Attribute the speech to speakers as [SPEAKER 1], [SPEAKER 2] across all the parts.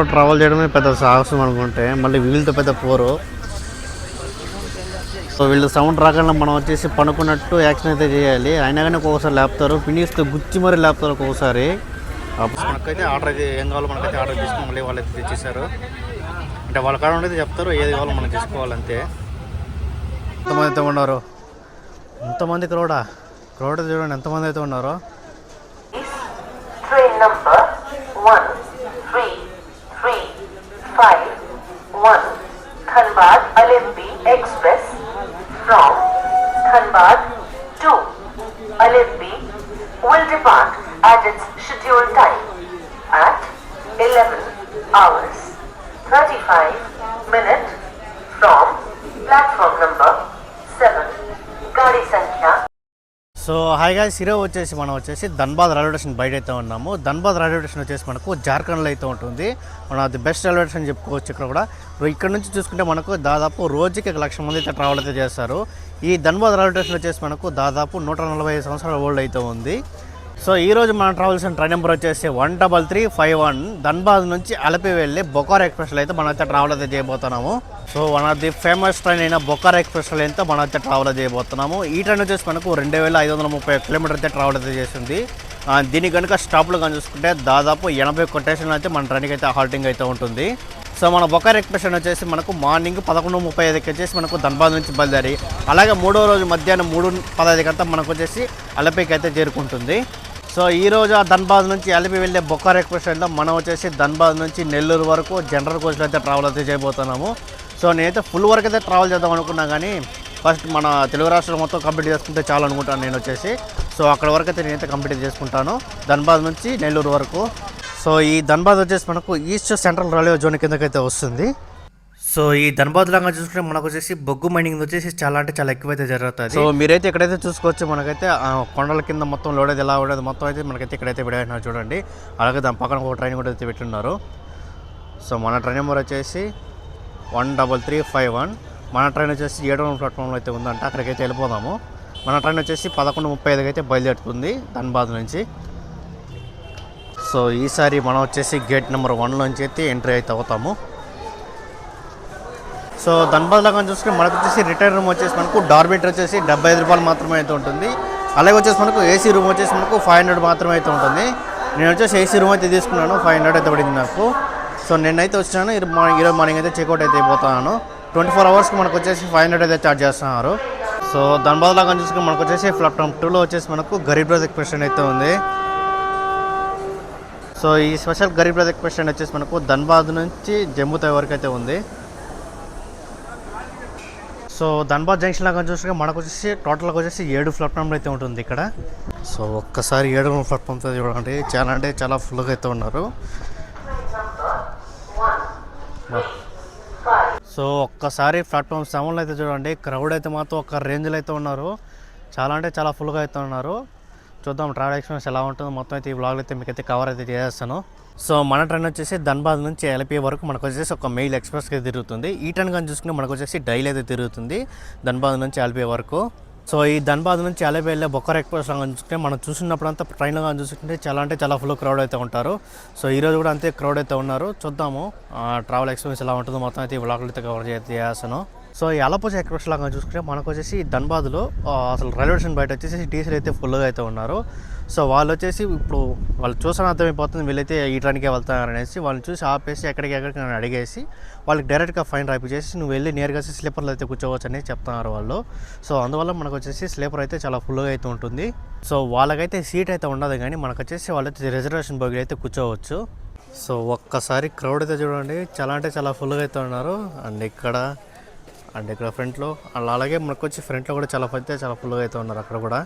[SPEAKER 1] వాహనంలో ట్రావెల్ చేయడమే పెద్ద సాహసం అనుకుంటే మళ్ళీ వీళ్ళతో పెద్ద పోరు. సో వీళ్ళు సౌండ్ రాకుండా మనం వచ్చేసి పనుకున్నట్టు యాక్షన్ అయితే చేయాలి. అయినా కానీ ఒక్కోసారి లేపుతారు. ఫినిష్తో గుచ్చి మరీ లేపుతారు ఒక్కోసారి మనకైతే ఆర్డర్ ఏం కావాలో మనకైతే ఆర్డర్ తీసుకుని మళ్ళీ వాళ్ళు అయితే తెచ్చేసారు అంటే వాళ్ళ కాడ ఉండేది చెప్తారు ఏది కావాలో మనం తీసుకోవాలంతే. ఎంతమంది అయితే ఉన్నారు? ఎంతమంది క్రౌడా క్రౌడ్ చూడండి ఎంతమంది అయితే ఉన్నారో?
[SPEAKER 2] Number 1 5 1 Dhanbad Alembi Express from Dhanbad to Alembi will depart at its scheduled
[SPEAKER 1] so hi guys ఈరోజు వచ్చేసి మనం వచ్చేసి ధన్బాద్ రైల్వే స్టేషన్ బయట అయితే ఉన్నాము. ధన్బాద్ రైల్వే స్టేషన్ వచ్చేసి మనకు జార్ఖండ్లో అయితే ఉంటుంది. మనం అది బెస్ట్ రైల్వే స్టేషన్ చెప్పుకోవచ్చు ఇక్కడ కూడా. ఇక్కడ నుంచి చూసుకుంటే మనకు దాదాపు రోజుకి ఒక లక్ష మంది అయితే ట్రావెల్ అయితే చేస్తారు. ఈ ధన్బాద్ రైల్వే స్టేషన్ వచ్చేసి మనకు దాదాపు నూట నలభై ఐదు సంవత్సరాల ఓల్డ్ అయితే ఉంది. సో ఈ రోజు మనం ట్రావెల్సిన ట్రైన్ నెంబర్ వచ్చేసి one double three five one Dhanbad నుంచి అలపి వెళ్ళి బొకార్ ఎక్స్ప్రెస్లో అయితే మనం అయితే ట్రావెల్ అయితే చేయబోతున్నాము. So one of the famous train అయిన బొకార్ ఎక్స్ప్రెస్లో అయితే మనం అయితే ట్రావెల్ చేయబోతున్నాము. ఈ ట్రైన్ వచ్చేసి మనకు రెండు వేల ఐదు వందల ముప్పై కిలోమీటర్ అయితే ట్రావెల్ అయితే చేసింది. దీనికి కనుక స్టాప్లు కానీ చూసుకుంటే దాదాపు ఎనభై కొటేషన్లు అయితే మన ట్రైన్కి అయితే హాల్టింగ్ అయితే ఉంటుంది. సో మన బొకార్ ఎక్స్ప్రెస్ వచ్చేసి మనకు మార్నింగ్ పదకొండు ముప్పై ఐదుకి వచ్చేసి మనకు ధన్బాద్ నుంచి బయలుదేరి అలాగే మూడో రోజు మధ్యాహ్నం మూడు పదహైదు గంట మనకు వచ్చేసి అలపేకి అయితే చేరుకుంటుంది. సో ఈ ఆ ధన్బాద్ నుంచి అలిపి వెళ్ళే బొక్కార్ ఎక్స్ప్రెస్ ట్రైన్లో మనం వచ్చేసి ధన్బాద్ నుంచి నెల్లూరు వరకు జనరల్ కోచ్లో అయితే ట్రావెల్ అయితే చేయబోతున్నాము. సో నేనైతే ఫుల్ వరకు అయితే ట్రావెల్ చేద్దాం అనుకున్నా కానీ ఫస్ట్ మన తెలుగు రాష్ట్రం మొత్తం కంప్లీట్ చేసుకుంటే చాలు అనుకుంటాను నేను వచ్చేసి. సో అక్కడ వరకు అయితే నేనైతే కంప్లీట్ చేసుకుంటాను. ధన్బాద్ నుంచి నెల్లూరు వరకు. సో ఈ ధన్బాద్ వచ్చేసి మనకు ఈస్ట్ సెంట్రల్ రైల్వే జోన్ కిందకైతే వస్తుంది. సో ఈ ధన్బాద్ లాగా చూసుకుంటే మనకు వచ్చేసి బొగ్గు మైనింగ్ వచ్చేసి చాలా అంటే చాలా ఎక్కువైతే జరుగుతుంది. సో మీరైతే ఇక్కడైతే చూసుకోవచ్చు మనకైతే కొండల కింద మొత్తం లోడేది ఎలా ఉండేది మొత్తం అయితే మనకైతే ఇక్కడైతే పెడుతున్నారు చూడండి. అలాగే దాని పక్కన ఒక ట్రైన్ కూడా అయితే పెట్టున్నారు. సో మన ట్రైన్ నెంబర్ వచ్చేసి one double three five one. మన ట్రైన్ వచ్చేసి ఏడవ ప్లాట్ఫామ్లో అయితే ఉందంట అక్కడికైతే వెళ్ళిపోదాము. మన ట్రైన్ వచ్చేసి పదకొండు ముప్పై ఐదుకి అయితే బయలుదేరుతుంది ధన్బాద్ నుంచి. సో ఈసారి మనం వచ్చేసి గేట్ నెంబర్ వన్లోంచి అయితే ఎంట్రీ అయితే అవుతాము. సో ధన్బాద్ లాగా చూసుకుని మనకు వచ్చేసి రిటైర్ రూమ్ వచ్చేసి మనకు డార్బిటర్ వచ్చేసి డెబ్బై ఐదు రూపాయలు మాత్రమే అయితే ఉంటుంది. అలాగే వచ్చేసి మనకు ఏసీ రూమ్ వచ్చేసి మనకు ఫైవ్ హండ్రెడ్ మాత్రమే అయితే ఉంటుంది. నేను వచ్చేసి ఏసీ రూమ్ అయితే తీసుకున్నాను ఫైవ్ హండ్రెడ్ అయితే పడింది నాకు. సో నేనైతే వచ్చినాను మార్నింగ్ ఈరోజు మార్నింగ్ అయితే చెక్అవుట్ అయితే అయిపోతున్నాను ట్వంటీ ఫోర్ అవర్స్కి మనకు వచ్చేసి ఫైవ్ హండ్రెడ్ అయితే ఛార్జ్ చేస్తున్నారు. సో ధన్బాద్ లాగా చూసుకుని మనకు వచ్చేసి ప్లాట్ఫామ్ టూలో వచ్చేసి మనకు గరీబ్ రోజ్ ఎక్స్ప్రెషన్ అయితే ఉంది. సో ఈ స్పెషల్ గరీబ్ రోజ్ ఎక్స్ప్రెషన్ వచ్చేసి మనకు ధన్బాద్ నుంచి జమ్ముతాయి వరకు అయితే ఉంది. సో ధన్బాద్ జంక్షన్ లాగా చూసుకుంటే మనకు వచ్చేసి టోటల్గా వచ్చేసి ఏడు ప్లాట్ఫామ్లు అయితే ఉంటుంది ఇక్కడ. సో ఒక్కసారి ఏడు ప్లాట్ఫామ్తో చూడండి. చాలా అంటే చాలా ఫుల్గా అయితే ఉన్నారు. సో ఒక్కసారి ప్లాట్ఫామ్ సెవెన్లో అయితే చూడండి. క్రౌడ్ అయితే మాత్రం ఒక రేంజ్లో అయితే ఉన్నారు. చాలా అంటే చాలా ఫుల్గా అయితే ఉన్నారు. చూద్దాం ట్రావెల్ ఎక్స్పీరియన్స్ ఎలా ఉంటుందో. మొత్తం అయితే ఈ బ్లాగ్లో అయితే మీకు అయితే కవర్ అయితే చేసేస్తాను. సో మన ట్రైన్ వచ్చేసి ధన్బాద్ నుంచి ఎల్పి వరకు మనకు వచ్చేసి ఒక మెయిల్ ఎక్స్ప్రెస్కి తిరుగుతుంది. ఈ ట్రైన్ కానీ చూసుకుంటే మనకు వచ్చేసి డైలీ అయితే తిరుగుతుంది ధన్బాద్ నుంచి ఎల్పి వరకు. సో ఈ ధన్బాద్ నుంచి ఎల్పి వెళ్ళే బొక్కర్ ఎక్స్ప్రెస్ కానీ చూసుకుంటే మనం చూసినప్పుడు అంతా ట్రైన్లో కానీ చూసుకుంటే చాలా అంటే చాలా ఫుల్ క్రౌడ్ అయితే ఉంటారు. సో ఈ రోజు కూడా అంతే క్రౌడ్ అయితే ఉన్నారు. చూద్దాము ట్రావెల్ ఎక్స్పీరియన్స్ ఎలా ఉంటుందో మొత్తం అయితే ఈ బ్లాగ్లో అయితే కవర్ చేస్తాను సో ఈ అలపూజ ఎక్స్ప్రెస్ లాగా చూసుకుంటే మనకు వచ్చేసి ధన్బాద్లో అసలు రైల్వే స్టేషన్ బయట వచ్చేసి డీసీలు అయితే ఫుల్గా అయితే ఉన్నారు. సో వాళ్ళు వచ్చేసి ఇప్పుడు వాళ్ళు చూసిన అర్థమైపోతుంది వీళ్ళైతే ఈ ట్రైన్కే వెళ్తారు అనేసి వాళ్ళని చూసి ఆపేసి ఎక్కడికి ఎక్కడికి నన్ను అడిగేసి వాళ్ళకి డైరెక్ట్గా ఫైన్ రాయిపించేసి నువ్వు వెళ్ళి నేరుగా స్లీపర్లో అయితే కూర్చోవచ్చు అనేది చెప్తున్నారు వాళ్ళు. సో అందువల్ల మనకు వచ్చేసి స్లీపర్ అయితే చాలా ఫుల్గా అయితే ఉంటుంది. సో వాళ్ళకైతే సీట్ అయితే ఉండదు కానీ మనకు వచ్చేసి వాళ్ళైతే రిజర్వేషన్ బోగిలో అయితే కూర్చోవచ్చు. సో ఒక్కసారి క్రౌడ్ అయితే చూడండి. చాలా అంటే చాలా ఫుల్గా అయితే ఉన్నారు. అండ్ ఇక్కడ అండ్ ఇక్కడ ఫ్రంట్లో అలా అలాగే మనకు వచ్చి ఫ్రంట్లో కూడా చాలా అయితే చాలా ఫుల్గా అయితే ఉన్నారు అక్కడ కూడా.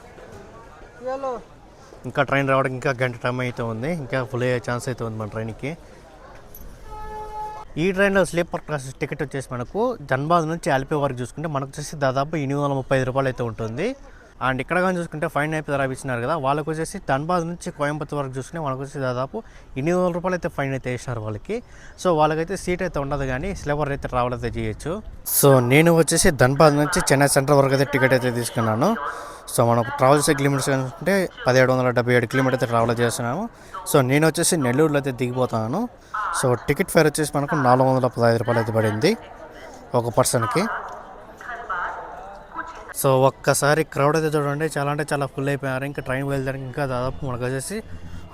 [SPEAKER 1] ఇంకా ట్రైన్ రావడానికి ఇంకా గంట టైం అయితే ఉంది. ఇంకా ఫుల్ అయ్యే ఛాన్స్ అయితే ఉంది మన ట్రైన్కి. ఈ ట్రైన్లో స్లీపర్ క్లాస్ టికెట్ వచ్చేసి మనకు ధన్బాద్ నుంచి అలిపే వరకు చూసుకుంటే మనకు వచ్చేసి దాదాపు ఎనిమిది వందల ముప్పై ఐదు రూపాయలు అయితే ఉంటుంది. అండ్ ఇక్కడ కానీ చూసుకుంటే ఫైన్ అయితే రాపించినారు కదా వాళ్ళకి వచ్చేసి ధన్బాద్ నుంచి కోయంబత్తూర్ వరకు చూసుకునే వాళ్ళకి వచ్చేసి దాదాపు ఎనిమిది వందల రూపాయలు అయితే ఫైన్ అయితే వేసినారు వాళ్ళకి. సో వాళ్ళకైతే సీట్ అయితే ఉండదు కానీ స్లీపర్ అయితే ట్రావెల్ అయితే చేయొచ్చు. సో నేను వచ్చేసి ధన్బాద్ నుంచి చెన్నై సెంట్రల్ వరకు అయితే టికెట్ అయితే తీసుకున్నాను. సో మనం ట్రావెల్ చేసే కిలోమీటర్స్ అంటే పదిహేడు వందల డెబ్బై ఏడు కిలోమీటర్ అయితే ట్రావెల్ చేస్తున్నాము. సో నేను వచ్చేసి నెల్లూరులో అయితే దిగిపోతాను. సో టికెట్ ఫేర్ వచ్చేసి మనకు నాలుగు వందల పదహైదు రూపాయలు అయితే పడింది ఒక పర్సన్కి. సో ఒక్కసారి క్రౌడ్ అయితే చూడండి. చాలా అంటే చాలా ఫుల్ అయిపోయారు. ఇంకా ట్రైన్ బయలుదేరడానికి ఇంకా దాదాపు మనకు వచ్చేసి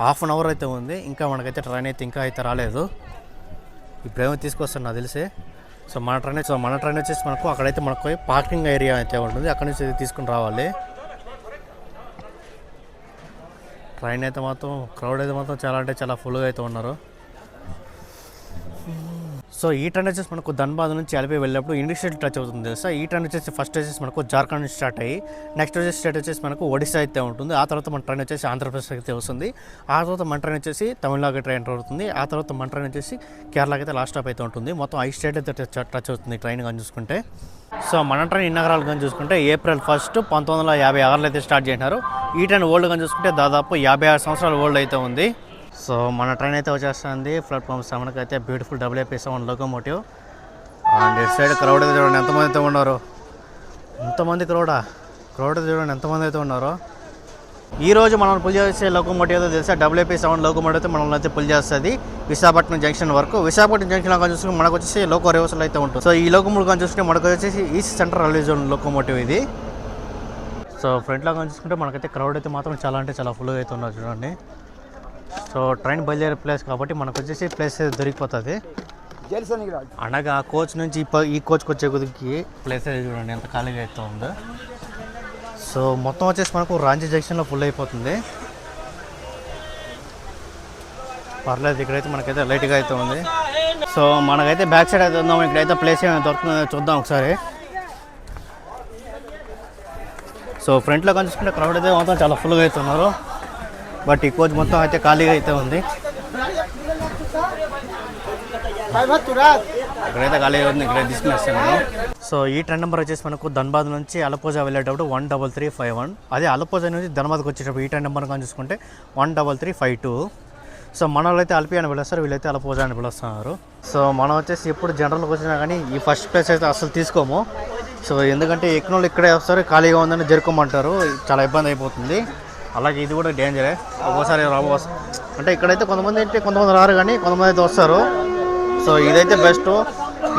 [SPEAKER 1] హాఫ్ అన్ అవర్ అయితే ఉంది. ఇంకా మనకైతే ట్రైన్ అయితే ఇంకా అయితే రాలేదు. ఇప్పుడేమో తీసుకొస్తాను నాకు తెలిసి. సో మన ట్రైన్ సో మన ట్రైన్ వచ్చేసి మనకు అక్కడైతే మనకు పార్కింగ్ ఏరియా అయితే ఉంటుంది. అక్కడ నుంచి అయితే తీసుకుని రావాలి. ట్రైన్ అయితే మాత్రం క్రౌడ్ అయితే మాత్రం చాలా అంటే చాలా ఫుల్గా అయితే ఉన్నారు. సో ఈ ట్రైన్ వచ్చేసి మనకు ధన్బాద్ నుంచి అలిపి వెళ్ళినప్పుడు ఇండస్ట్రియల్ టచ్ అవుతుంది తెలుసా? ఈ ట్రైన్ వచ్చేసి ఫస్ట్ వచ్చేసి మనకు జార్ఖండ్ నుంచి స్టార్ట్ అయ్యి నెక్స్ట్ వచ్చేసి స్టేట్ వచ్చేసి మనకు ఒడిశా అయితే ఉంటుంది. ఆ తర్వాత మన ట్రైన్ వచ్చేసి ఆంధ్రప్రదేశ్ అయితే వస్తుంది. ఆ తర్వాత మన ట్రైన్ వచ్చేసి తమిళనాడు ట్రైన్ అవుతుంది. ఆ తర్వాత మన ట్రైన్ వచ్చేసి కేరళకి అయితే లాస్ట్ స్టాప్ అయితే ఉంటుంది. మొత్తం ఐదు స్టేట్ అయితే టచ్ టచ్ అవుతుంది ట్రైన్ కానీ చూసుకుంటే. సో మన ట్రైన్ ఈ నగరాలు కానీ చూసుకుంటే ఏప్రిల్ ఫస్ట్ పంతొమ్మిది వందల యాభై ఆరులో అయితే స్టార్ట్ చేసినారు. ఈ ట్రైన్ ఓల్డ్ కానీ చూసుకుంటే దాదాపు యాభై ఆరు సంవత్సరాల ఓల్డ్ అయితే ఉంది. సో మన ట్రైన్ అయితే వచ్చేస్తుంది. ప్లాట్ఫామ్ సెవెన్కి అయితే beautiful double AP seven locomotive and ఇటు సైడ్ క్రౌడ్ అయితే చూడండి ఎంతమంది అయితే ఉన్నారు? ఎంతమంది క్రౌడా క్రౌడ్ అయితే చూడండి ఎంతమంది అయితే ఉన్నారు? ఈ రోజు మనం పుల్ చేసే లోకోమోటివ్ అయితే తెలుసా? డబుల్ ఏపీ సెవెన్ లోకోమోటివ్ అయితే మనల్ని అయితే పుల్ చేస్తుంది. విశాఖపట్నం జంక్షన్ వరకు. విశాఖపట్నం జంక్షన్ కానీ చూసుకుని మనకు వచ్చేసి లోకో రివర్సల్ అయితే ఉంటుంది. సో ఈ లోకోమోటివ్ కానీ చూసుకుంటే మనకు వచ్చేసి East Central Railway zone locomotive ఇది. సో ఫ్రంట్లో కానీ చూసుకుంటే మనకైతే క్రౌడ్ అయితే మాత్రం చాలా అంటే చాలా ఫుల్గా అయితే ఉన్నారు చూడండి. సో ట్రైన్ బయలుదేరే ప్లేస్ కాబట్టి మనకు వచ్చేసి ప్లేస్ దొరికిపోతుంది. అనగా ఆ కోచ్ నుంచి ఈ ప- ఈ కోచ్కి వచ్చే కొద్దికి ప్లేస్ చూడండి ఎంత ఖాళీగా అయితే ఉందో. సో మొత్తం వచ్చేసి మనకు రాంచీ జంక్షన్లో ఫుల్ అయిపోతుంది. పర్లేదు ఇక్కడైతే మనకైతే లైట్గా అయితే ఉంది. సో మనకైతే బ్యాక్ సైడ్ అయితే ఉందాం ఇక్కడైతే ప్లేస్ ఏమైనా దొరుకుతుందో చూద్దాం ఒకసారి. సో ఫ్రంట్లో కనిపిస్తుంటే క్రౌడ్ అయితే మొత్తం చాలా ఫుల్గా అయితే ఉన్నారు. బట్ ఈ కోచ్ మొత్తం అయితే ఖాళీగా అయితే ఉంది. ఇక్కడైతే ఖాళీగా ఉంది ఇక్కడ తీసుకునేస్తాను సో ఈ ట్రైన్ నెంబర్ వచ్చేసి మనకు ధన్బాద్ నుంచి అలపోజా వెళ్ళేటప్పుడు one double three five one. అదే అలపోజా నుంచి ధన్బాద్కి వచ్చేటప్పుడు ఈ ట్రెండ్ నెంబర్ కానీ చూసుకుంటే one double three five two. So మన వాళ్ళైతే అల్పి అని పిలుస్తారు వీళ్ళైతే అలపోజా అని పిలుస్తున్నారు. సో మనం వచ్చేసి ఎప్పుడు జనరల్కి వచ్చినా కానీ ఈ ఫస్ట్ ప్లేస్ అయితే అసలు తీసుకోము. సో ఎందుకంటే ఎక్కిన ఇక్కడే వస్తారు ఖాళీగా ఉందని జరుపుకోమంటారు చాలా ఇబ్బంది అయిపోతుంది. అలాగే ఇది కూడా డేంజరే ఒక్కోసారి రాబోస్ అంటే ఇక్కడైతే కొంతమంది అయితే కొంతమంది రారు కానీ కొంతమంది అయితే వస్తారు. సో ఇదైతే బెస్ట్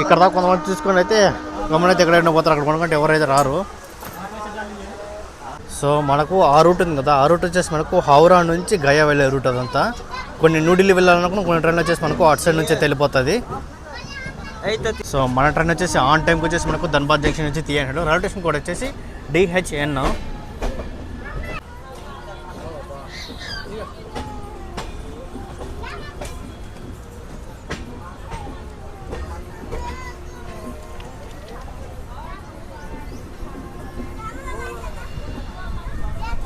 [SPEAKER 1] ఇక్కడ దాకా కొంతమంది చూసుకొని అయితే గమనైతే ఎక్కడైనా పోతారు అక్కడ కొనుక్కుంటే ఎవరైతే రారు. సో మనకు ఆ రూట్ ఉంది కదా ఆ రూట్ వచ్చేసి మనకు హౌరా నుంచి గయా వెళ్ళే రూట్ అదంతా. కొన్ని న్యూఢిల్లీ వెళ్ళాలనుకున్న కొన్ని ట్రైన్ వచ్చేసి మనకు అటు సైడ్ నుంచి వెళ్ళిపోతుంది. సో మన ట్రైన్ వచ్చేసి ఆన్ టైంకి వచ్చేసి మనకు ధన్బాద్ జంక్షన్ నుంచి తీయన్నాడు రైల్వే స్టేషన్ కూడా వచ్చేసి డిహెచ్ఎన్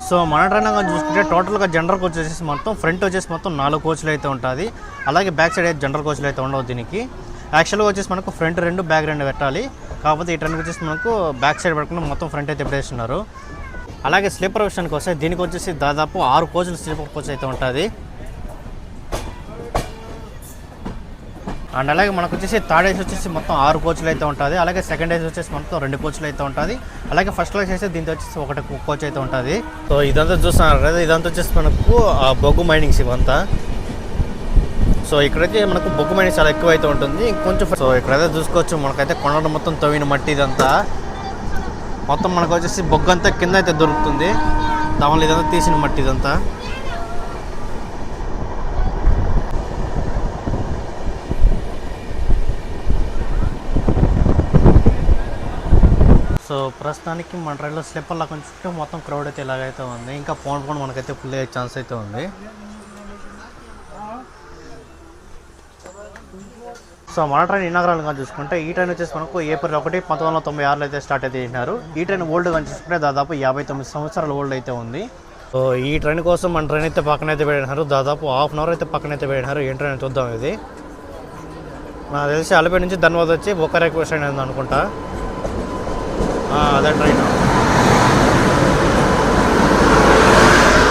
[SPEAKER 1] సో మన ట్రైన్ చూసుకుంటే టోటల్గా జనరల్ కోచ్ వచ్చేసి మొత్తం ఫ్రంట్ వచ్చేసి మొత్తం నాలుగు కోచ్లు అయితే ఉంటుంది. అలాగే బ్యాక్ సైడ్ అయితే జనరల్ కోచ్లు అయితే ఉండవు దీనికి. యాక్చువల్గా వచ్చేసి మనకు ఫ్రంట్ రెండు బ్యాక్ రెండు పెట్టాలి. కాకపోతే ఈ ట్రైన్ వచ్చేసి మనకు బ్యాక్ సైడ్ పెట్టకుండా మొత్తం ఫ్రంట్ అయితే పెట్టేస్తున్నారు. అలాగే స్లీపర్ విషయానికి వస్తే దీనికి వచ్చేసి దాదాపు ఆరు కోచ్లు స్లీపర్ కోచ్ అయితే ఉంటుంది. అండ్ అలాగే మనకు వచ్చేసి థర్డ్ ఏసీ వచ్చేసి మొత్తం ఆరు కోచ్లు అయితే ఉంటుంది. అలాగే సెకండ్ ఏసీ వచ్చేసి మొత్తం రెండు కోచ్లు అయితే ఉంటుంది. అలాగే ఫస్ట్ క్లాస్ అయితే దీంతో వచ్చేసి ఒకటి కోచ్ అయితే ఉంటుంది. సో ఇదంతా చూస్తున్నారు కదా ఇదంతా వచ్చేసి మనకు ఆ బొగ్గు మైనింగ్స్ ఇవంతా సో ఇక్కడైతే మనకు బొగ్గు మైనింగ్ చాలా ఎక్కువ అయితే ఉంటుంది. ఇంకొంచెం సో ఇక్కడైతే చూసుకోవచ్చు మనకైతే కొండలు మొత్తం తవ్విన మట్టి ఇదంతా. మొత్తం మనకు వచ్చేసి బొగ్గు అంతా కింద అయితే దొరుకుతుంది. దానివల్ల ఇదంతా తీసిన మట్టి ఇదంతా. సో ప్రస్తుతానికి మన రైల్లో స్లిప్పర్లా కొంచెం మొత్తం క్రౌడ్ అయితే ఇలాగైతే ఉంది. ఇంకా పోన్ పోన్ మనకైతే ఫుల్ అయ్యే ఛాన్స్ అయితే ఉంది. సో మన ట్రైన్ ఇనాగరాలు చూసుకుంటే ఈ ట్రైన్ వచ్చేసి మనకు ఏప్రిల్ ఒకటి పంతొమ్మిది వందల తొంభై ఆరులో అయితే స్టార్ట్ అయితే చేసినారు. ఈ ట్రైన్ ఓల్డ్ కానీ చూసుకుంటే దాదాపు యాభై తొమ్మిది సంవత్సరాల ఓల్డ్ అయితే ఉంది. సో ఈ ట్రైన్ కోసం మన ట్రైన్ అయితే పక్కన అయితే పెట్టినారు. దాదాపు హాఫ్ అన్ అవర్ అయితే పక్కన అయితే పెట్టినారు. ఏం ట్రైన్ చూద్దాం ఇది. నాకు తెలిసి అలపే నుంచి ధన్వాద్ వచ్చి బొక్కరే క్వశ్చన్ అయింది అనుకుంటా. అదే ట్రైన్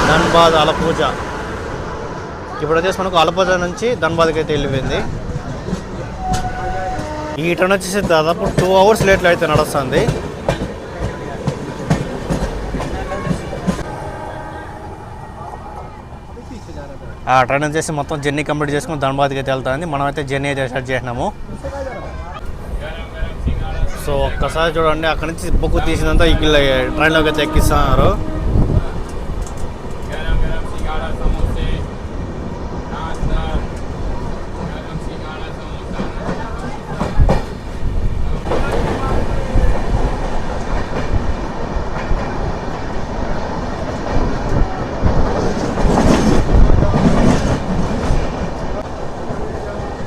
[SPEAKER 1] ధన్బాద్ అలపూజ. ఇప్పుడు వచ్చేసి మనకు అలపూజ నుంచి ధన్బాద్కి అయితే వెళ్ళిపోయింది. ఈ ట్రైన్ వచ్చేసి దాదాపు టూ అవర్స్ లేట్లో అయితే నడుస్తుంది. ఆ ట్రైన్ వచ్చేసి మొత్తం జర్నీ కంప్లీట్ చేసుకుని ధన్బాద్కి అయితే వెళ్తుంది మనమైతే జర్నీ అయితే స్టార్ట్ చేసినాము. సో ఒక్కసారి చూడండి అక్కడి నుంచి బొక్కు తీసినంత ఈ ట్రైన్లోకి అయితే ఎక్కిస్తున్నారు.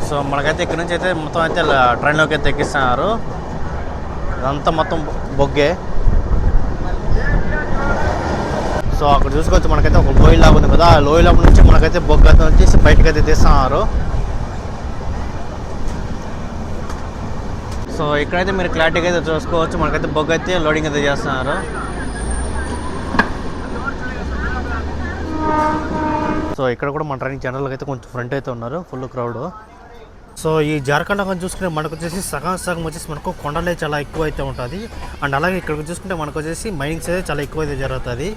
[SPEAKER 1] సో మనకైతే ఇక్కడ నుంచి అయితే మొత్తం అయితే ట్రైన్లోకి అయితే ఎక్కిస్తున్నారు. అదంతా మొత్తం బొగ్గే. సో అక్కడ చూసుకోవచ్చు మనకైతే ఒక లోయ లాగా ఉంది కదా. ఆ లోయ లాగా నుంచి మనకైతే బొగ్గు వచ్చేసి బయటకు అయితే తీస్తున్నారు. సో ఇక్కడైతే మీరు క్లారిటీగా అయితే చూసుకోవచ్చు. మనకైతే బొగ్గు అయితే లోడింగ్ అయితే చేస్తున్నారు. సో ఇక్కడ కూడా మన ట్రైన్ జనరల్గా అయితే కొంచెం ఫ్రంట్ అయితే ఉన్నారు. Full crowd. సో ఈ జార్ఖండ్ అక్కడ చూసుకుంటే మనకు వచ్చేసి సగం సగం వచ్చేసి మనకు కొండలే చాలా ఎక్కువ అయితే ఉంటుంది. అండ్ అలాగే ఇక్కడ చూసుకుంటే మనకు వచ్చేసి మైనింగ్స్ అయితే చాలా ఎక్కువ అయితే జరుగుతుంది.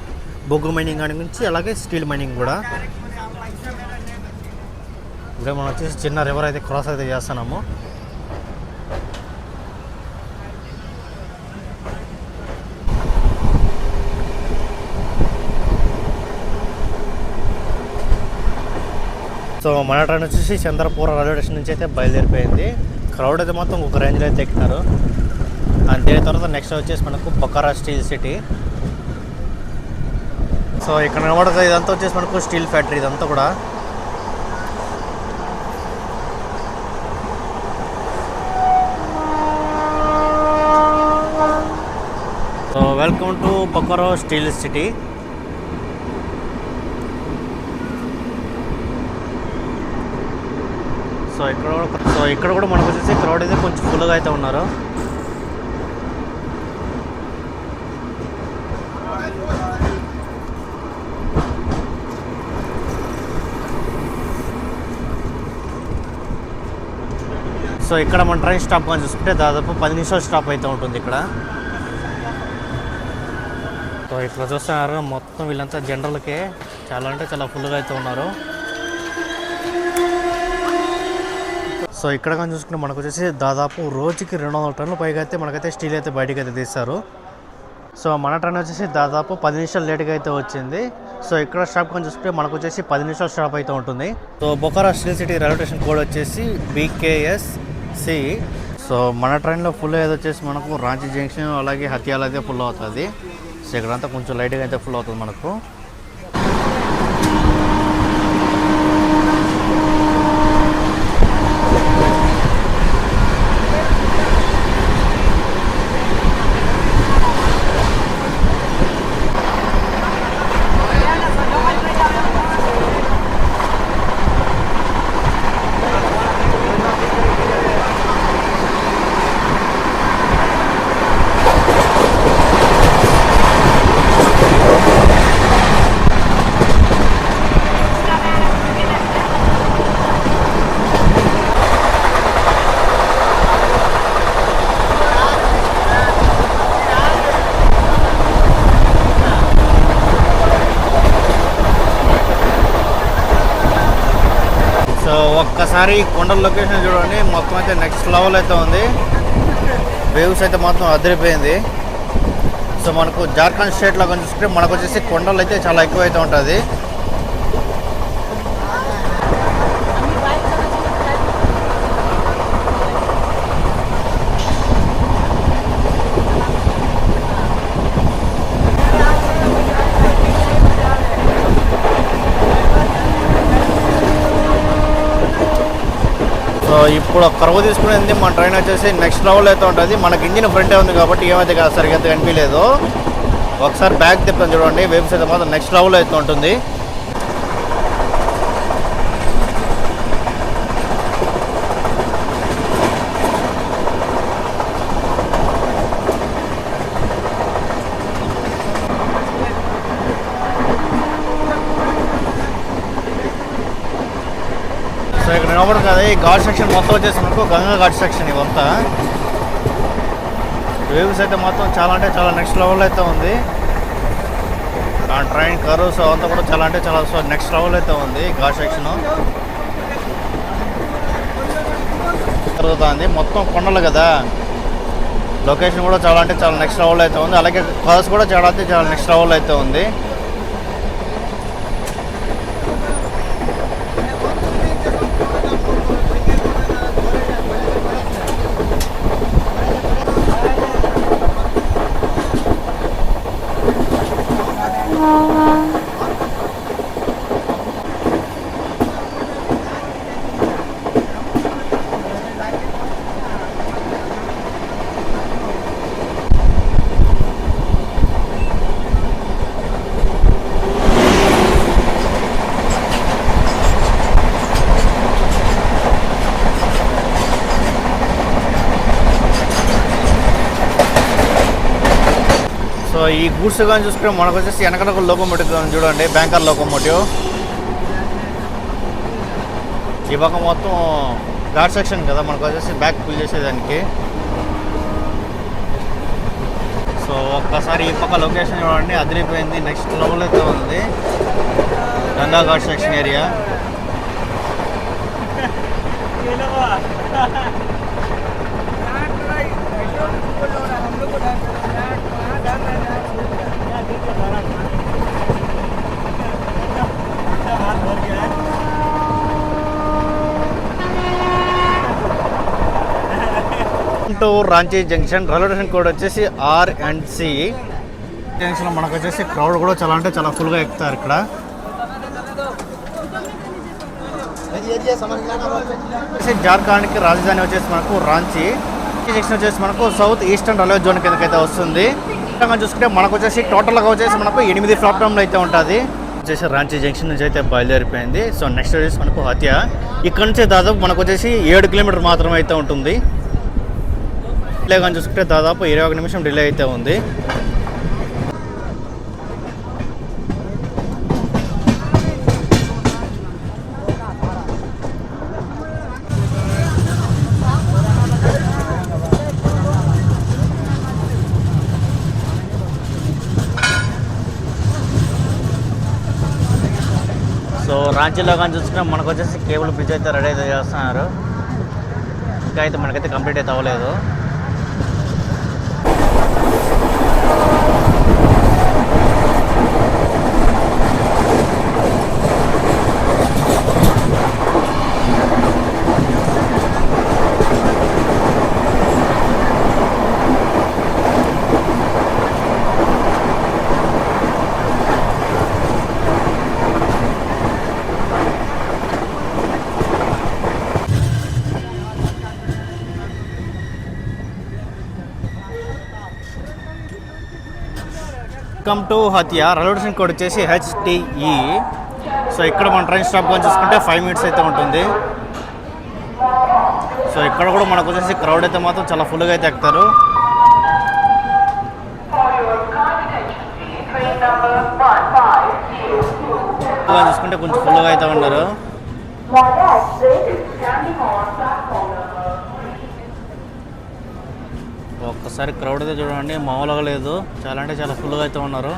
[SPEAKER 1] బొగ్గు మైనింగ్ కానీ నుంచి అలాగే స్టీల్ మైనింగ్ కూడా. ఇంకా మనం వచ్చేసి చిన్న రివర్ అయితే క్రాస్ అయితే చేస్తున్నాము. సో మన ట్రైన్ వచ్చేసి చంద్రపూర్ రైల్వే స్టేషన్ నుంచి అయితే బయలుదేరిపోయింది. క్రౌడ్ అయితే మొత్తం ఒక రేంజ్లో అయితే ఎక్కినారు అండ్ దీని తర్వాత నెక్స్ట్ వచ్చేసి మనకు బొకారా స్టీల్ సిటీ. సో ఇక్కడ కనబడుతుంది ఇదంతా వచ్చేసి మనకు స్టీల్ ఫ్యాక్టరీ ఇదంతా కూడా. So welcome to Bokaro steel city so ఇక్కడ కూడా సో ఇక్కడ కూడా మనకు వచ్చేసి క్రౌడ్ అయితే కొంచెం ఫుల్గా అయితే ఉన్నారు. సో ఇక్కడ మన ట్రైన్ స్టాప్ కానీ చూసుకుంటే దాదాపు పది నిమిషాలు స్టాప్ అయితే ఉంటుంది ఇక్కడ. సో ఇక్కడ చూస్తున్నారు మొత్తం వీళ్ళంతా జనరల్కే చాలా అంటే చాలా ఫుల్గా అయితే ఉన్నారు. సో ఇక్కడ కానీ చూసుకుంటే మనకు వచ్చేసి దాదాపు రోజుకి రెండు వందల టన్నులు పైగా అయితే మనకైతే స్టీల్ అయితే బయటకు అయితే తీస్తారు సో మన ట్రైన్ వచ్చేసి దాదాపు పది నిమిషాలు లేట్గా అయితే వచ్చింది. సో ఇక్కడ షాప్ కానీ చూసుకుంటే మనకు వచ్చేసి పది నిమిషాలు స్టాప్ అయితే ఉంటుంది. So Bokaro steel city railway station code వచ్చేసి బీకేఎస్ సి సో మన ట్రైన్లో ఫుల్ అయితే వచ్చేసి మనకు రాంచీ జంక్షన్ అలాగే హత్యాలు అయితే ఫుల్ అవుతుంది. సో ఇక్కడంతా కొంచెం లైట్గా అయితే ఫుల్ అవుతుంది మనకు సో ఒకసారి కొండల లొకేషన్ చూడండి. మొత్తం అయితే నెక్స్ట్ లెవెల్ అయితే ఉంది. వేవ్స్ అయితే మొత్తం అదిరిపోయింది. సో మనకు జార్ఖండ్ స్టేట్లో కొంచెం చూసుకుంటే మనకు వచ్చేసి కొండలు అయితే చాలా ఎక్కువ అయితే ఉంటుంది. ఇప్పుడు కరువు తీసుకునేది మన ట్రైన్ వచ్చేసి నెక్స్ట్ లెవెల్ అయితే ఉంటుంది. మనకి ఇంజిన్ ఫ్రంటే ఉంది కాబట్టి ఏమైతే కాదు సరిగ్గా కనిపించలేదు. ఒకసారి బ్యాక్ తిప్పని చూడండి వేవ్స్ అయితే మాత్రం నెక్స్ట్ లెవెల్ అయితే ఉంటుంది సో ఇక్కడ అదే ఘాట్ సెక్షన్ మొత్తం వచ్చేసి మనకు గంగా ఘాట్ సెక్షన్ ఇవంతా వేవ్స్ అయితే మొత్తం చాలా అంటే చాలా నెక్స్ట్ లెవెల్ అయితే ఉంది. ట్రైన్ కర్వ్స్ అంతా కూడా చాలా అంటే చాలా సో నెక్స్ట్ లెవెల్ అయితే ఉంది ఘాట్ సెక్షన్ జరుగుతుంది. మొత్తం కొండలు కదా. లొకేషన్ కూడా చాలా అంటే చాలా నెక్స్ట్ లెవెల్ అయితే ఉంది. అలాగే కర్వ్స్ కూడా చాలా అంటే చాలా నెక్స్ట్ లెవెల్ అయితే ఉంది సో ఈ గూడ్స్ కానీ చూసుకుంటే మనకు వచ్చేసి వెనకాల ఒక లోకోమోటివ్ చూడండి బ్యాంకర్ లోకోమోటివ్ ఈ పక్క మొత్తం ఘాట్ సెక్షన్ కదా మనకు వచ్చేసి బ్యాక్ పుల్ చేసేదానికి. సో ఒక్కసారి ఈ పక్క లొకేషన్ చూడండి అదిరిపోయింది నెక్స్ట్ లెవెల్ అయితే ఉంది. Ganga Ghat section area to Ranchi junction railway station code వచ్చేసి ఆర్ అండ్ సి జంక్షన్లో మనకు వచ్చేసి క్రౌడ్ కూడా చాలా అంటే చాలా ఫుల్గా ఎక్కుతారు ఇక్కడ. జార్ఖండ్కి రాజధాని వచ్చేసి మనకు రాంచీ. జంక్షన్ వచ్చేసి మనకు సౌత్ ఈస్టర్న్ రైల్వే జోన్ కిందకైతే వస్తుంది. మొత్తంగా చూసుకుంటే మనకు వచ్చేసి టోటల్గా వచ్చేసి మనకు ఎనిమిది ప్లాట్ఫామ్లు అయితే ఉంటుంది. వచ్చేసి రాంచీ జంక్షన్ నుంచి అయితే బయలుదేరిపోయింది. సో నెక్స్ట్ వచ్చేసి మనకు హత్య. ఇక్కడ నుంచి దాదాపు మనకు వచ్చేసి ఏడు కిలోమీటర్ మాత్రమే అయితే ఉంటుంది. డిలే కానీ చూసుకుంటే దాదాపు ఇరవై ఒక నిమిషం డిలే అయితే ఉంది. రాంచీలో కానీ చూసుకున్నా మనకు వచ్చేసి కేబుల్ బ్రిడ్జ్ అయితే రెడీ అయితే చేస్తున్నారు. ఇంకా అయితే మనకైతే కంప్లీట్ అయితే అవ్వలేదు. Come to Hatia railway station code వచ్చేసి హెచ్టిఈ సో ఇక్కడ మన ట్రైన్ స్టాప్ కానీ చూసుకుంటే ఫైవ్ మినిట్స్ అయితే ఉంటుంది. సో ఇక్కడ కూడా మనకు వచ్చేసి క్రౌడ్ అయితే మాత్రం చాలా ఫుల్గా అయితే ఎక్కుతారు. చూసుకుంటే కొంచెం ఫుల్గా అయితే ఉన్నారు. ఒకసారి క్రౌడ్ అయితే చూడండి మామూలుగా లేదు. చాలా అంటే చాలా ఫుల్గా అయితే ఉన్నారు.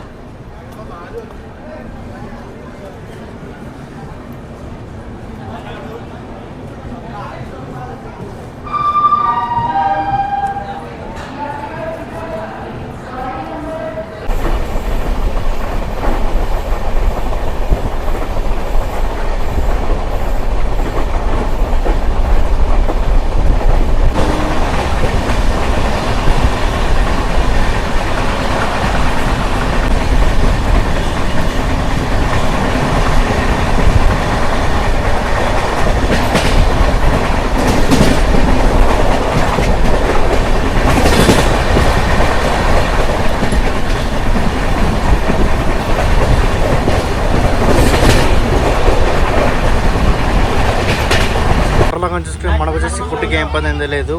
[SPEAKER 1] అట్లా కానీ మనకు వచ్చేసి ఫుడ్కి ఏం పని ఏంది లేదు.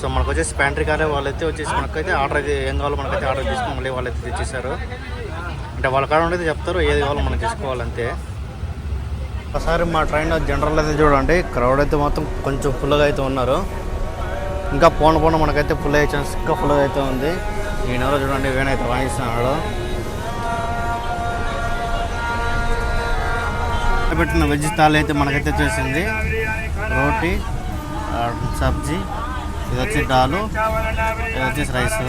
[SPEAKER 1] సో మనకు వచ్చేసి ప్యాంట్రీ కాలే వాళ్ళైతే వచ్చేసి మనకైతే ఆర్డర్ అయితే ఏం కావాలో మనకైతే ఆర్డర్ చేసుకుని మళ్ళీ వాళ్ళైతే తెచ్చేసారు అంటే వాళ్ళ కాడ ఉండేది చెప్తారు ఏది కావాలో మనం తీసుకోవాలంతే. ఒకసారి మా ట్రైన్లో జనరల్ అయితే చూడండి క్రౌడ్ అయితే మొత్తం కొంచెం ఫుల్గా అయితే ఉన్నారు. ఇంకా పోను పోను మనకైతే ఫుల్ అయ్యే ఛాన్స్ ఇంకా ఫుల్గా అయితే ఉంది. ఈ నెల చూడండి వేణైతే వాయిస్తున్నాడు. పెట్టిన వెజ్ థాలి అయితే మనకైతే చేసింది రోటీ సబ్జీ ఇది వచ్చి దాలు ఇది వచ్చేసి రైస్.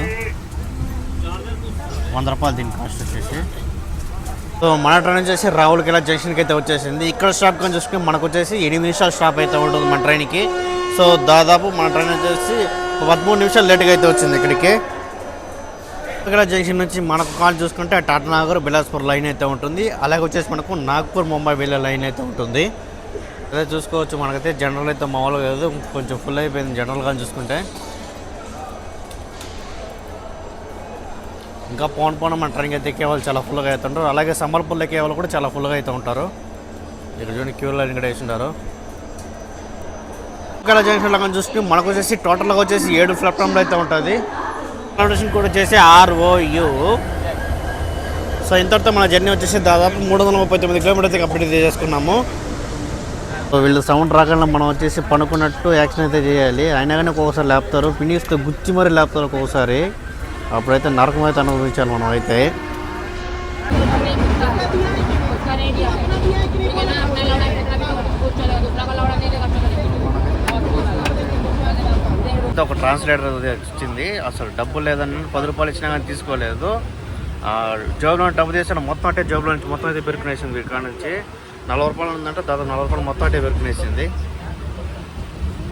[SPEAKER 1] వంద రూపాయలు దీని కాస్ట్ వచ్చేసి. సో మన ట్రైన్ వచ్చేసి రావులకిలా జంక్షన్కి అయితే వచ్చేసింది. ఇక్కడ స్టాప్ కానీ చూసుకుని మనకు వచ్చేసి ఎనిమిది నిమిషాలు స్టాప్ అయితే ఉంటుంది మన ట్రైన్కి. సో దాదాపు మన ట్రైన్ వచ్చేసి పదమూడు నిమిషాలు లేట్గా అయితే వచ్చింది ఇక్కడికి. ఇక్కడ జంక్షన్ నుంచి మనకు కాల్ చూసుకుంటే టాటానగర్ బిలాస్పూర్ లైన్ అయితే ఉంటుంది. అలాగే వచ్చేసి మనకు నాగ్పూర్ ముంబై వెళ్ళే లైన్ అయితే ఉంటుంది. అదే చూసుకోవచ్చు. మనకైతే జనరల్ అయితే మామూలుగా లేదు కొంచెం ఫుల్ అయిపోయింది జనరల్గా చూసుకుంటే. ఇంకా పోన్ పోన్ మన ట్రైన్కి అయితే ఎక్కే వాళ్ళు చాలా ఫుల్గా అవుతుంటారు. అలాగే సంబల్పూర్లో ఎక్కే వాళ్ళు కూడా చాలా ఫుల్గా అయితే ఉంటారు. ఇక్కడ చూడండి క్యూ లైన్ కూడా వేసి ఉంటారు ఇక్కడ జంక్షన్లో కానీ చూసుకుని మనకు వచ్చేసి టోటల్గా వచ్చేసి ఏడు ప్లాట్ఫామ్లు అయితే ఉంటుంది. కాంపిటీషన్ కూడా వచ్చేసి ఆర్ఓయు సో ఇంతటితో మన జర్నీ వచ్చేసి దాదాపు మూడు వందల ముప్పై తొమ్మిది కిలోమీటర్స్ కంప్లీట్ చేసుకున్నాము. వీళ్ళు సౌండ్ రాకుండా మనం వచ్చేసి పనుకున్నట్టు యాక్షన్ అయితే చేయాలి. అయినా కానీ ఒక్కొక్కసారి లేపుతారు. ఫినిష్తో గుచ్చి మరీ లేపుతారు ఒక్కొక్కసారి. అప్పుడైతే నరకం అయితే అనుభవించాలి మనం అయితే. ఒక ట్రాన్స్లేటర్ వచ్చింది. అసలు డబ్బు లేదని పది రూపాయలు ఇచ్చినా కానీ తీసుకోలేదు. ఆ, జోబులో డబ్బు చేసిన మొత్తం అంటే జోబులో నుంచి మొత్తం అయితే పెరుకునేసింది ఇక్కడ నుంచి. నలభై రూపాయలు ఉందంటే దాదాపు నలభై రూపాయలు మొత్తం అటే పెరుకునేసింది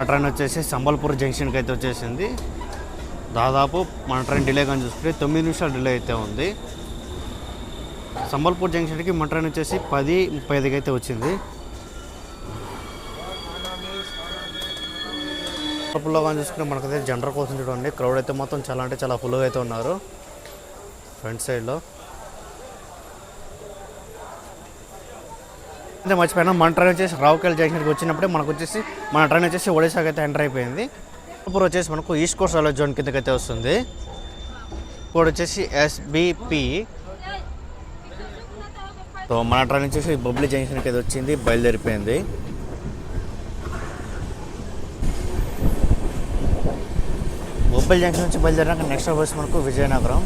[SPEAKER 1] ఆ ట్రైన్ వచ్చేసి సంబల్పూర్ జంక్షన్కి అయితే వచ్చేసింది. దాదాపు మన ట్రైన్ డిలే కానీ చూసుకుంటే తొమ్మిది నిమిషాలు డిలే అయితే ఉంది. సంబల్పూర్ జంక్షన్కి మన ట్రైన్ వచ్చేసి పది ముప్పై ఐదుకి అయితే వచ్చింది. ఫుల్గా కానీ చూసుకుంటే మనకైతే జనరల్ కోసం చూడండి క్రౌడ్ అయితే మొత్తం చాలా అంటే చాలా ఫుల్గా అయితే ఉన్నారు. ఫ్రంట్ సైడ్లో. అయితే మర్చిపోయినా. మన ట్రైన్ వచ్చేసి రావుకెల్ జంక్షన్కి వచ్చినప్పుడే మనకు వచ్చేసి మన ట్రైన్ వచ్చేసి ఒడిశాకి అయితే ఎంటర్ అయిపోయింది. ఇప్పుడు వచ్చేసి మనకు ఈస్ట్ కోస్ట్ రైల్వే జోన్ కిందకి అయితే వస్తుంది. ఇప్పుడు వచ్చేసి ఎస్బిపి సో మన ట్రైన్ వచ్చేసి బొబ్లీ జంక్షన్కి అయితే వచ్చింది బయలుదేరిపోయింది. బొబ్బిలి జంక్షన్ నుంచి బయలుదేరాక నెక్స్ట్ బస్ మనకు విజయనగరం.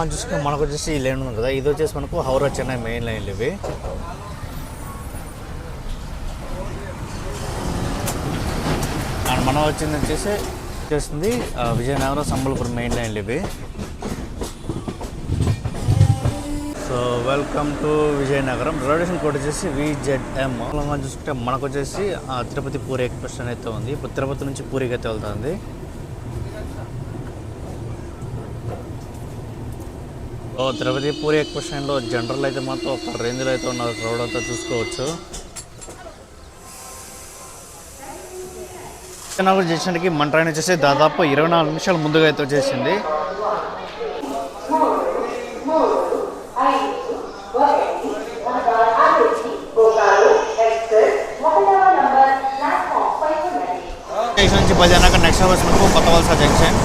[SPEAKER 1] విజయనగరంలో చూసుకుని మనకు వచ్చేసి ఈ లైన్ ఉంది కదా. ఇది వచ్చేసి మనకు హౌరా చెన్నై మెయిన్ లైన్లు ఇవి. అండ్ మనం వచ్చింది వచ్చేసి వచ్చేసింది విజయనగరం సంబల్పూర్ మెయిన్ లైన్లు ఇవి. So welcome to Vizianagaram. Reservation code వచ్చేసి విజెడ్ఎం మనం చూసుకుంటే మనకు వచ్చేసి తిరుపతి పూరి ఎక్స్ప్రెస్ అయితే ఉంది. ఇప్పుడు తిరుపతి నుంచి పూరికి అయితే వెళ్తుంది. తిరుపతి పూరి ఎక్స్ప్రెషన్లో జనరల్ అయితే మాత్రం ఒక రేంజ్లో అయితే ఉన్నారు. క్రౌడ్ అంతా చూసుకోవచ్చు. విజయనగరం జంక్షన్కి మన ట్రైన్ వచ్చేసి దాదాపు ఇరవై నాలుగు నిమిషాలు ముందుగా అయితే వచ్చేసింది. జంక్షన్ నుంచి బయలుదేరాక నెక్స్ట్ అవర్స్ మనకు కొత్త వలస జంక్షన్.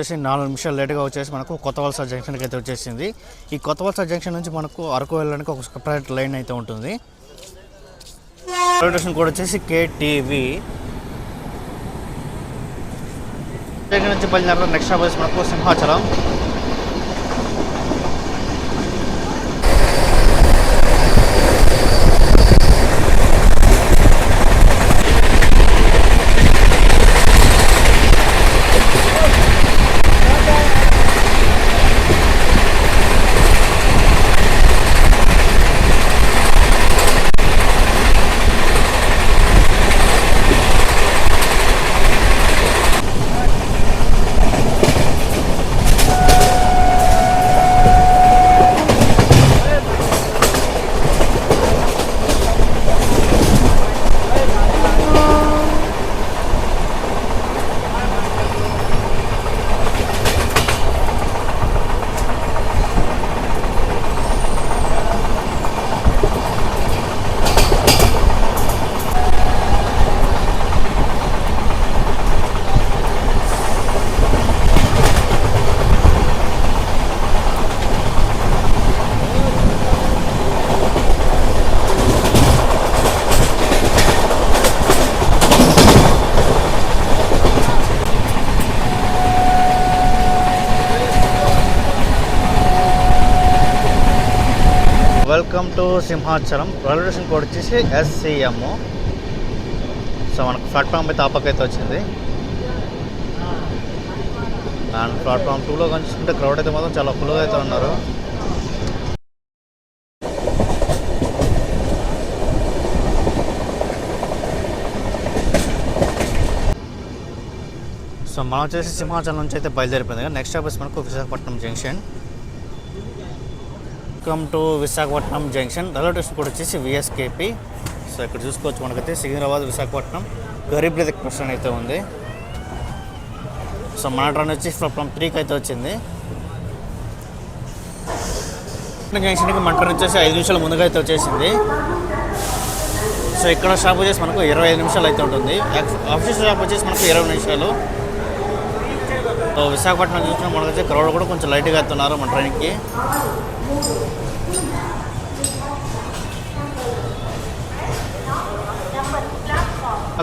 [SPEAKER 1] వచ్చేసి నాలుగు నిమిషాలు లేట్గా వచ్చేసి మనకు కొత్త వలస జంక్షన్కి అయితే వచ్చేసింది. ఈ కొత్త వలస జంక్షన్ నుంచి మనకు అరకు వెళ్ళడానికి ఒక సెపరేట్ లైన్ అయితే ఉంటుంది. రైల్వే స్టేషన్ కూడా వచ్చేసి కేటీవీ దగ్గర నుంచి బయలుదేరడం నెక్స్ట్ బస్ మనకు Simhachalam. Simhachalam. Railway station code వచ్చేసి ఎస్సీఎం సో మనకు ప్లాట్ఫామ్ అయితే ఆపకైతే అయితే వచ్చింది. అండ్ ప్లాట్ఫామ్ టూలో కనిపిస్తుంటే క్రౌడ్ అయితే మాత్రం చాలా ఫుల్గా అయితే ఉన్నారు. సో మనం వచ్చేసి సింహాచలం నుంచి అయితే బయలుదేరిపోయింది. కదా నెక్స్ట్ ఆఫీస్ మనకు Visakhapatnam junction. Welcome to Visakhapatnam junction. Railway station కూడా వచ్చేసి విఎస్కేపి. సో ఇక్కడ చూసుకోవచ్చు మనకైతే సికింద్రాబాద్ విశాఖపట్నం. గరీబ్ రథ్ ఎక్స్ప్రెస్ అయితే ఉంది. సో మన ట్రైన్ వచ్చి ఫ్రమ్ త్రీకి అయితే వచ్చింది. జంక్షన్కి మన ట్రైన్ వచ్చేసి ఐదు నిమిషాల ముందుగా అయితే వచ్చేసింది. సో ఇక్కడ షాప్ వచ్చేసి మనకు ఇరవై ఐదు నిమిషాలు అయితే ఉంటుంది. ఆఫీస్ షాప్ వచ్చేసి మనకు ఇరవై నిమిషాలు. సో విశాఖపట్నం చూసిన మనకు క్రౌడ్ కూడా కొంచెం లైట్గా అవుతున్నారు మన ట్రైన్కి.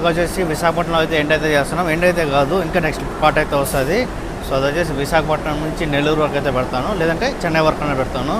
[SPEAKER 1] వచ్చేసి విశాఖపట్నంలో అయితే ఎండ్ అయితే చేస్తున్నాం. ఎండ్ అయితే కాదు ఇంకా నెక్స్ట్ పార్ట్ అయితే వస్తుంది. సో అది వచ్చేసి విశాఖపట్నం నుంచి నెల్లూరు వరకు అయితే పెడతాను. లేదంటే చెన్నై వరకు అయినా పెడతాను.